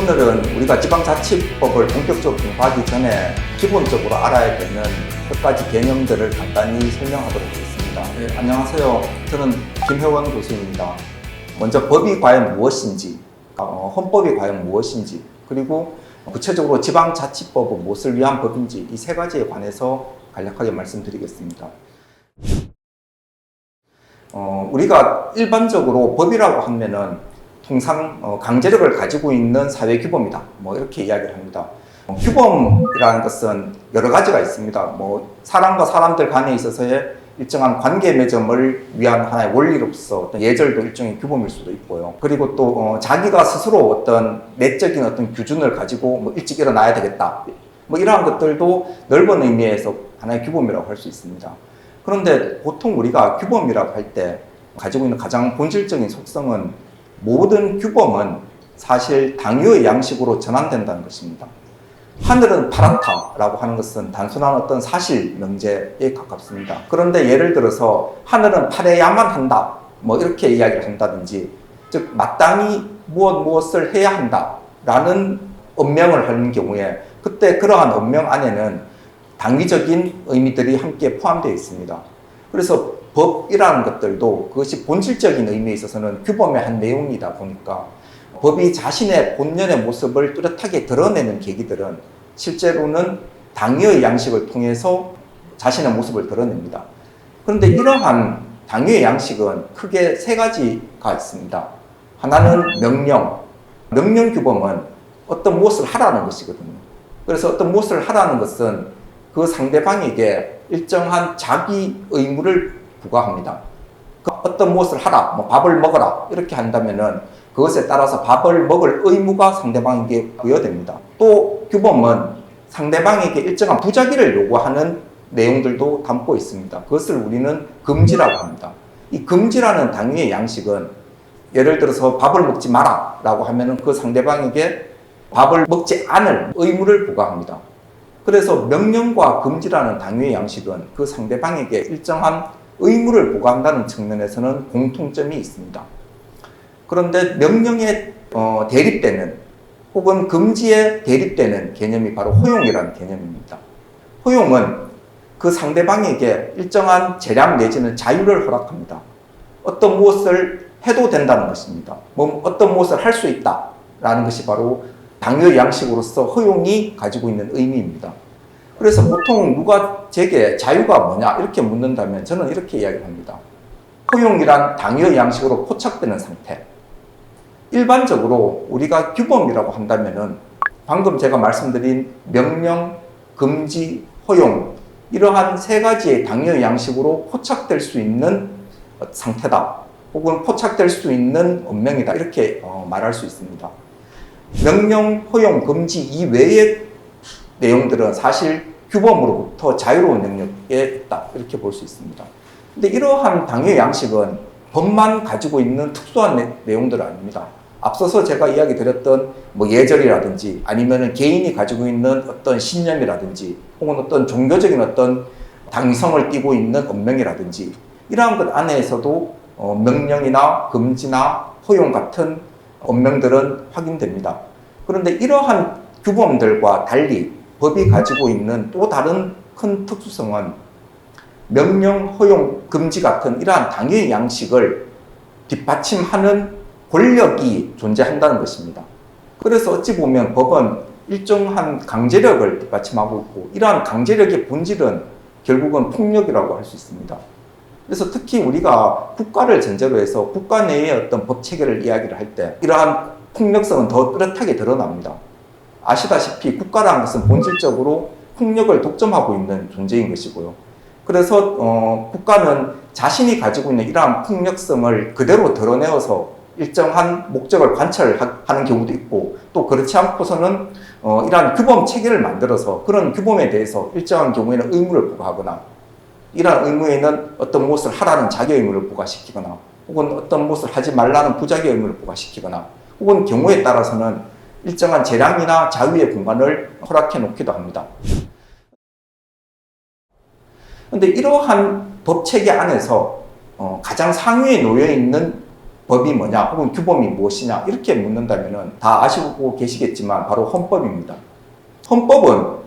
오늘은 우리가 지방자치법을 본격적으로 공부하기 전에 기본적으로 알아야 되는 몇 가지 개념들을 간단히 설명하도록 하겠습니다. 네, 안녕하세요. 저는 김혜원 교수입니다. 먼저 법이 과연 무엇인지, 어, 헌법이 과연 무엇인지, 그리고 구체적으로 지방자치법은 무엇을 위한 법인지 이 세 가지에 관해서 간략하게 말씀드리겠습니다. 어, 우리가 일반적으로 법이라고 하면은 통상 어, 강제력을 가지고 있는 사회 규범이다. 뭐 이렇게 이야기를 합니다. 어, 규범이라는 것은 여러 가지가 있습니다. 뭐 사람과 사람들 간에 있어서의 일정한 관계 맺음을 위한 하나의 원리로서 어떤 예절도 일종의 규범일 수도 있고요. 그리고 또 어, 자기가 스스로 어떤 내적인 어떤 규준을 가지고 뭐 일찍 일어나야 되겠다. 뭐 이러한 것들도 넓은 의미에서 하나의 규범이라고 할 수 있습니다. 그런데 보통 우리가 규범이라고 할 때 가지고 있는 가장 본질적인 속성은 모든 규범은 사실 당위의 양식으로 전환된다는 것입니다. 하늘은 파랗다라고 하는 것은 단순한 어떤 사실 명제에 가깝습니다. 그런데 예를 들어서 하늘은 파래야만 한다. 뭐 이렇게 이야기를 한다든지 즉 마땅히 무엇 무엇을 해야 한다라는 언명을 하는 경우에 그때 그러한 언명 안에는 당위적인 의미들이 함께 포함되어 있습니다. 그래서 법이라는 것들도 그것이 본질적인 의미에 있어서는 규범의 한 내용이다 보니까 법이 자신의 본연의 모습을 뚜렷하게 드러내는 계기들은 실제로는 당위의 양식을 통해서 자신의 모습을 드러냅니다. 그런데 이러한 당위의 양식은 크게 세 가지가 있습니다. 하나는 명령. 명령 규범은 어떤 무엇을 하라는 것이거든요. 그래서 어떤 무엇을 하라는 것은 그 상대방에게 일정한 자기 의무를 부과합니다. 그 어떤 무엇을 하라, 뭐 밥을 먹어라 이렇게 한다면은 그것에 따라서 밥을 먹을 의무가 상대방에게 부여됩니다. 또 규범은 상대방에게 일정한 부작위를 요구하는 내용들도 담고 있습니다. 그것을 우리는 금지라고 합니다. 이 금지라는 당위의 양식은 예를 들어서 밥을 먹지 마라 라고 하면은 그 상대방에게 밥을 먹지 않을 의무를 부과합니다. 그래서 명령과 금지라는 당위의 양식은 그 상대방에게 일정한 의무를 부과한다는 측면에서는 공통점이 있습니다. 그런데 명령에 어, 대립되는 혹은 금지에 대립되는 개념이 바로 허용이라는 개념입니다. 허용은 그 상대방에게 일정한 재량 내지는 자유를 허락합니다. 어떤 무엇을 해도 된다는 것입니다. 뭐 어떤 무엇을 할 수 있다라는 것이 바로 당의 양식으로서 허용이 가지고 있는 의미입니다. 그래서 보통 누가 제게 자유가 뭐냐 이렇게 묻는다면 저는 이렇게 이야기를 합니다. 허용이란 당의 양식으로 포착되는 상태. 일반적으로 우리가 규범이라고 한다면은 방금 제가 말씀드린 명령, 금지, 허용 이러한 세 가지의 당의 양식으로 포착될 수 있는 상태다. 혹은 포착될 수 있는 언명이다. 이렇게 어, 말할 수 있습니다. 명령, 허용, 금지 이외의 내용들은 사실 규범으로부터 자유로운 영역에 있다. 이렇게 볼 수 있습니다. 근데 이러한 당의 양식은 법만 가지고 있는 특수한 내, 내용들은 아닙니다. 앞서서 제가 이야기 드렸던 뭐 예절이라든지 아니면은 개인이 가지고 있는 어떤 신념이라든지 혹은 어떤 종교적인 어떤 당성을 띠고 있는 언명이라든지 이러한 것 안에서도 어, 명령이나 금지나 허용 같은 언명들은 확인됩니다. 그런데 이러한 규범들과 달리 법이 가지고 있는 또 다른 큰 특수성은 명령, 허용, 금지 같은 이러한 당의 양식을 뒷받침하는 권력이 존재한다는 것입니다. 그래서 어찌 보면 법은 일정한 강제력을 뒷받침하고 있고 이러한 강제력의 본질은 결국은 폭력이라고 할 수 있습니다. 그래서 특히 우리가 국가를 전제로 해서 국가 내의 어떤 법 체계를 이야기를 할 때 이러한 폭력성은 더 뚜렷하게 드러납니다. 아시다시피 국가라는 것은 본질적으로 폭력을 독점하고 있는 존재인 것이고요. 그래서 어, 국가는 자신이 가지고 있는 이러한 폭력성을 그대로 드러내어서 일정한 목적을 관찰하는 경우도 있고 또 그렇지 않고서는 어, 이러한 규범 체계를 만들어서 그런 규범에 대해서 일정한 경우에는 의무를 부과하거나 이러한 의무에는 어떤 무엇을 하라는 자기 의무를 부과시키거나 혹은 어떤 무엇을 하지 말라는 부자기 의무를 부과시키거나 혹은 경우에 따라서는 일정한 재량이나 자유의 공간을 허락해 놓기도 합니다. 그런데 이러한 법 체계 안에서 어, 가장 상위에 놓여 있는 법이 뭐냐 혹은 규범이 무엇이냐 이렇게 묻는다면 다 아시고 계시겠지만 바로 헌법입니다. 헌법은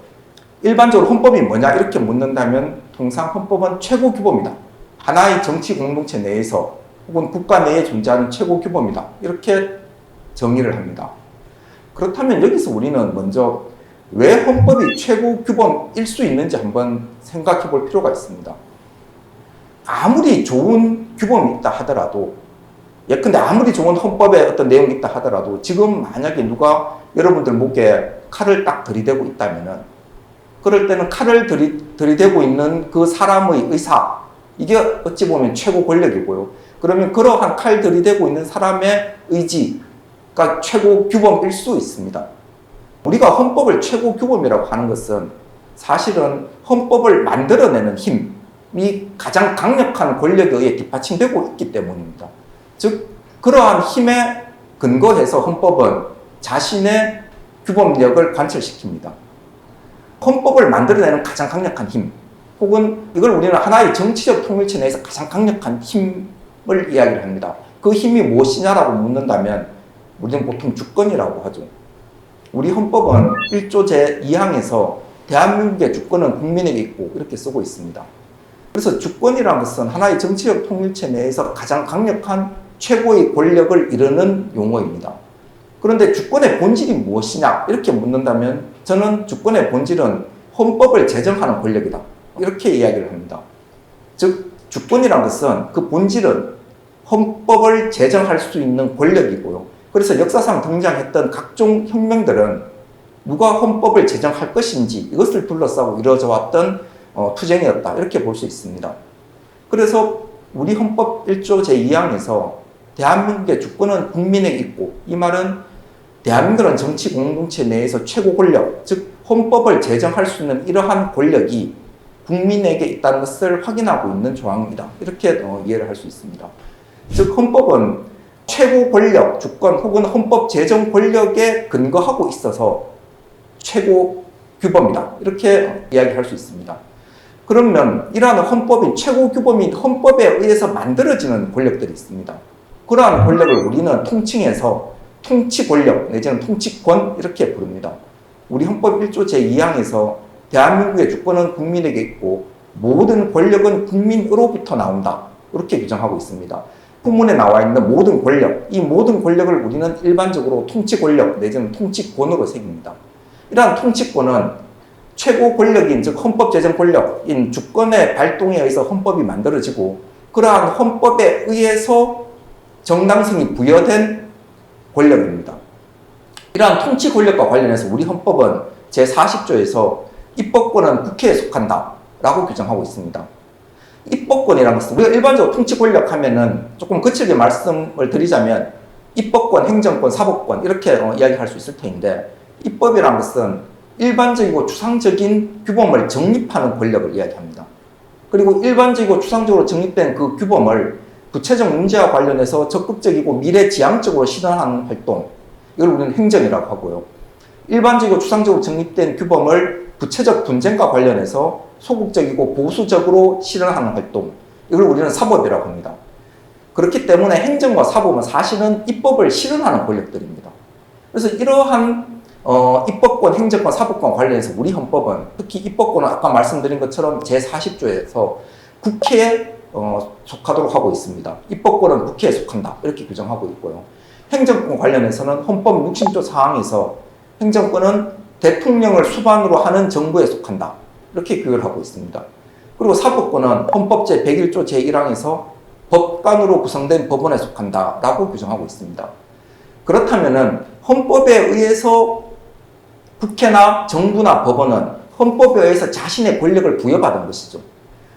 일반적으로 헌법이 뭐냐 이렇게 묻는다면 통상 헌법은 최고 규범이다. 하나의 정치 공동체 내에서 혹은 국가 내에 존재하는 최고 규범이다. 이렇게 정의를 합니다. 그렇다면 여기서 우리는 먼저 왜 헌법이 최고 규범일 수 있는지 한번 생각해 볼 필요가 있습니다. 아무리 좋은 규범이 있다 하더라도 예컨대 아무리 좋은 헌법에 어떤 내용이 있다 하더라도 지금 만약에 누가 여러분들 목에 칼을 딱 들이대고 있다면은 그럴 때는 칼을 들이, 들이대고 있는 그 사람의 의사 이게 어찌 보면 최고 권력이고요. 그러면 그러한 칼 들이대고 있는 사람의 의지 가 최고 규범일 수 있습니다. 우리가 헌법을 최고 규범이라고 하는 것은 사실은 헌법을 만들어내는 힘이 가장 강력한 권력에 의해 뒷받침되고 있기 때문입니다. 즉, 그러한 힘에 근거해서 헌법은 자신의 규범력을 관철시킵니다. 헌법을 만들어내는 가장 강력한 힘, 혹은 이걸 우리는 하나의 정치적 통일체 내에서 가장 강력한 힘을 이야기를 합니다. 그 힘이 무엇이냐라고 묻는다면 우리는 보통 주권이라고 하죠. 우리 헌법은 1조 제2항에서 대한민국의 주권은 국민에게 있고 이렇게 쓰고 있습니다. 그래서 주권이라는 것은 하나의 정치적 통일체 내에서 가장 강력한 최고의 권력을 이루는 용어입니다. 그런데 주권의 본질이 무엇이냐 이렇게 묻는다면 저는 주권의 본질은 헌법을 제정하는 권력이다. 이렇게 이야기를 합니다. 즉 주권이란 것은 그 본질은 헌법을 제정할 수 있는 권력이고요. 그래서 역사상 등장했던 각종 혁명들은 누가 헌법을 제정할 것인지 이것을 둘러싸고 이루어져 왔던 어, 투쟁이었다. 이렇게 볼 수 있습니다. 그래서 우리 헌법 1조 제2항에서 대한민국의 주권은 국민에게 있고 이 말은 대한민국은 정치 공동체 내에서 최고 권력, 즉 헌법을 제정할 수 있는 이러한 권력이 국민에게 있다는 것을 확인하고 있는 조항입니다. 이렇게 어, 이해를 할 수 있습니다. 즉 헌법은 최고 권력, 주권 혹은 헌법 제정 권력에 근거하고 있어서 최고 규범이다. 이렇게 이야기할 수 있습니다. 그러면 이러한 헌법인 최고 규범인 헌법에 의해서 만들어지는 권력들이 있습니다. 그러한 권력을 우리는 통칭해서 통치 권력 내지는 통치권 이렇게 부릅니다. 우리 헌법 1조 제2항에서 대한민국의 주권은 국민에게 있고 모든 권력은 국민으로부터 나온다. 이렇게 규정하고 있습니다. 후문에 나와 있는 모든 권력, 이 모든 권력을 우리는 일반적으로 통치 권력 내지는 통치권으로 새깁니다. 이러한 통치권은 최고 권력인 즉 헌법 제정 권력인 주권의 발동에 의해서 헌법이 만들어지고 그러한 헌법에 의해서 정당성이 부여된 권력입니다. 이러한 통치 권력과 관련해서 우리 헌법은 제40조에서 입법권은 국회에 속한다 라고 규정하고 있습니다. 입법권이라는 것은 우리가 일반적으로 통치 권력 하면은 조금 거칠게 말씀을 드리자면 입법권, 행정권, 사법권 이렇게 어, 이야기할 수 있을 텐데 입법이라는 것은 일반적이고 추상적인 규범을 정립하는 권력을 이야기합니다. 그리고 일반적이고 추상적으로 정립된 그 규범을 구체적 문제와 관련해서 적극적이고 미래지향적으로 실현하는 활동 이걸 우리는 행정이라고 하고요. 일반적이고 추상적으로 정립된 규범을 구체적 분쟁과 관련해서 소극적이고 보수적으로 실현하는 활동 이걸 우리는 사법이라고 합니다. 그렇기 때문에 행정과 사법은 사실은 입법을 실현하는 권력들입니다. 그래서 이러한 어, 입법권, 행정권, 사법권 관련해서 우리 헌법은 특히 입법권은 아까 말씀드린 것처럼 제40조에서 국회에 어, 속하도록 하고 있습니다. 입법권은 국회에 속한다. 이렇게 규정하고 있고요. 행정권 관련해서는 헌법 60조 사항에서 행정권은 대통령을 수반으로 하는 정부에 속한다. 이렇게 규율 하고 있습니다. 그리고 사법권은 헌법 제101조 제1항에서 법관으로 구성된 법원에 속한다. 라고 규정하고 있습니다. 그렇다면은 헌법에 의해서 국회나 정부나 법원은 헌법에 의해서 자신의 권력을 부여받은 것이죠.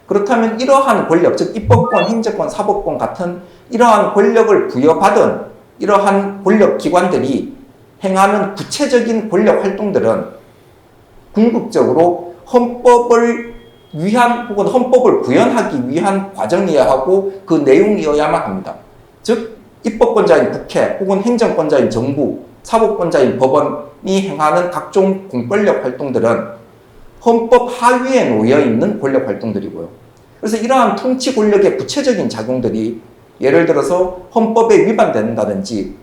그렇다면 이러한 권력, 즉 입법권, 행정권, 사법권 같은 이러한 권력을 부여받은 이러한 권력 기관들이 행하는 구체적인 권력 활동들은 궁극적으로 헌법을 위한 혹은 헌법을 구현하기 위한 과정이어야 하고 그 내용이어야만 합니다. 즉 입법권자인 국회 혹은 행정권자인 정부, 사법권자인 법원이 행하는 각종 공권력 활동들은 헌법 하위에 놓여 있는 권력 활동들이고요. 그래서 이러한 통치 권력의 구체적인 작용들이 예를 들어서 헌법에 위반된다든지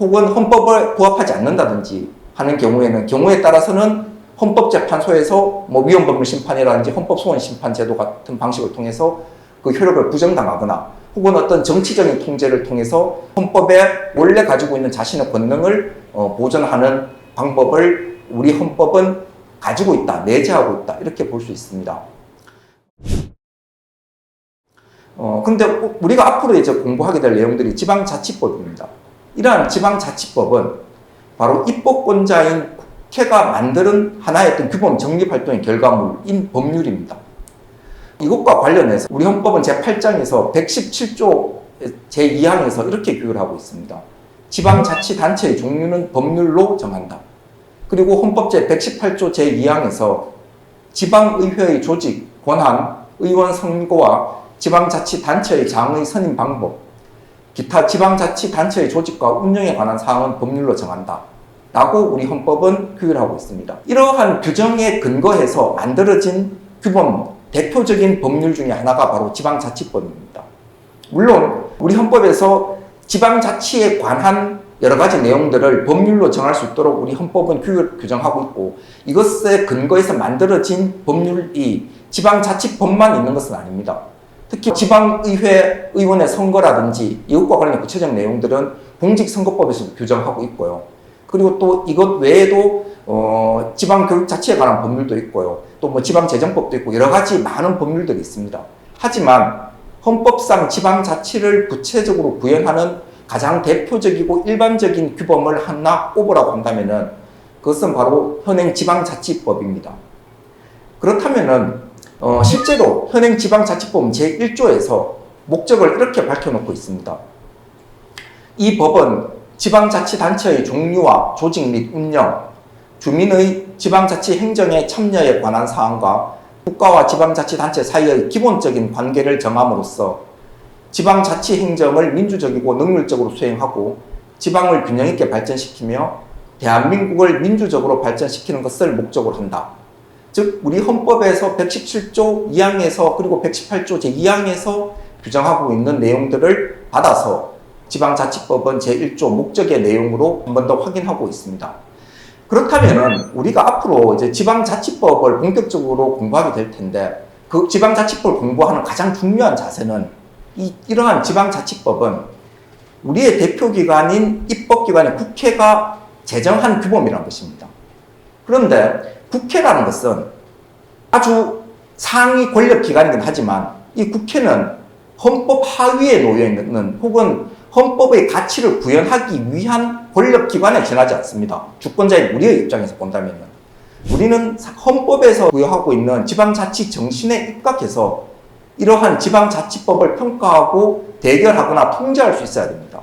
혹은 헌법을 부합하지 않는다든지 하는 경우에는 경우에 따라서는 헌법재판소에서 뭐 위헌법률 심판이라든지 헌법소원 심판 제도 같은 방식을 통해서 그 효력을 부정당하거나 혹은 어떤 정치적인 통제를 통해서 헌법에 원래 가지고 있는 자신의 권능을 어, 보존하는 방법을 우리 헌법은 가지고 있다, 내재하고 있다 이렇게 볼 수 있습니다. 어, 근데 우리가 앞으로 이제 공부하게 될 내용들이 지방자치법입니다. 이러한 지방자치법은 바로 입법권자인 국회가 만드는 하나의 어떤 규범 정립 활동의 결과물인 법률입니다. 이것과 관련해서 우리 헌법은 제8장에서 117조 제2항에서 이렇게 규율 하고 있습니다. 지방자치단체의 종류는 법률로 정한다. 그리고 헌법 제118조 제2항에서 지방의회의 조직, 권한, 의원 선거와 지방자치단체의 장의 선임 방법, 기타 지방자치단체의 조직과 운영에 관한 사항은 법률로 정한다. 라고 우리 헌법은 규율하고 있습니다. 이러한 규정에 근거해서 만들어진 규범, 대표적인 법률 중에 하나가 바로 지방자치법입니다. 물론 우리 헌법에서 지방자치에 관한 여러 가지 내용들을 법률로 정할 수 있도록 우리 헌법은 규율, 규정하고 있고 이것에 근거해서 만들어진 법률이 지방자치법만 있는 것은 아닙니다. 특히 지방의회 의원의 선거라든지 이것과 관련된 구체적 내용들은 공직선거법에서도 규정하고 있고요. 그리고 또 이것 외에도 어, 지방교육자치에 관한 법률도 있고요. 또 뭐 지방재정법도 있고 여러 가지 많은 법률들이 있습니다. 하지만 헌법상 지방자치를 구체적으로 구현하는 가장 대표적이고 일반적인 규범을 하나 꼽으라고 한다면은 그것은 바로 현행 지방자치법입니다. 그렇다면은 어, 실제로 현행 지방자치법 제1조에서 목적을 이렇게 밝혀놓고 있습니다. 이 법은 지방자치단체의 종류와 조직 및 운영, 주민의 지방자치 행정에 참여에 관한 사항과 국가와 지방자치단체 사이의 기본적인 관계를 정함으로써 지방자치 행정을 민주적이고 능률적으로 수행하고 지방을 균형 있게 발전시키며 대한민국을 민주적으로 발전시키는 것을 목적으로 한다. 즉 우리 헌법에서 117조 2항에서 그리고 118조 제2항에서 규정하고 있는 내용들을 받아서 지방자치법은 제1조 목적의 내용으로 한 번 더 확인하고 있습니다. 그렇다면은 우리가 앞으로 이제 지방자치법을 본격적으로 공부하게 될 텐데 그 지방자치법을 공부하는 가장 중요한 자세는 이, 이러한 지방자치법은 우리의 대표기관인 입법기관인 국회가 제정한 규범이라는 것입니다. 그런데 국회라는 것은 아주 상위 권력 기관이긴 하지만 이 국회는 헌법 하위에 놓여 있는 혹은 헌법의 가치를 구현하기 위한 권력 기관에 지나지 않습니다. 주권자인 우리의 입장에서 본다면 우리는 헌법에서 부여하고 있는 지방자치 정신에 입각해서 이러한 지방자치법을 평가하고 대결하거나 통제할 수 있어야 됩니다.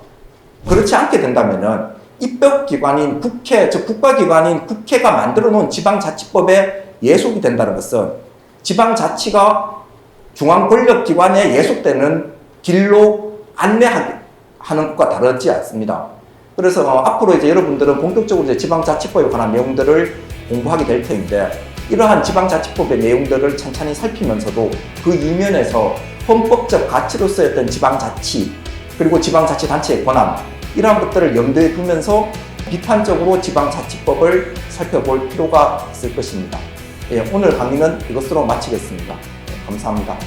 그렇지 않게 된다면은 입법기관인 국회, 즉 국가기관인 국회가 만들어 놓은 지방자치법에 예속이 된다는 것은 지방자치가 중앙 권력기관에 예속되는 길로 안내하는 것과 다르지 않습니다. 그래서 어, 앞으로 이제 여러분들은 본격적으로 이제 지방자치법에 관한 내용들을 공부하게 될 텐데 이러한 지방자치법의 내용들을 찬찬히 살피면서도 그 이면에서 헌법적 가치로서의 어떤 지방자치 그리고 지방자치단체의 권한 이러한 것들을 염두에 두면서 비판적으로 지방자치법을 살펴볼 필요가 있을 것입니다. 예, 오늘 강의는 이것으로 마치겠습니다. 예, 감사합니다.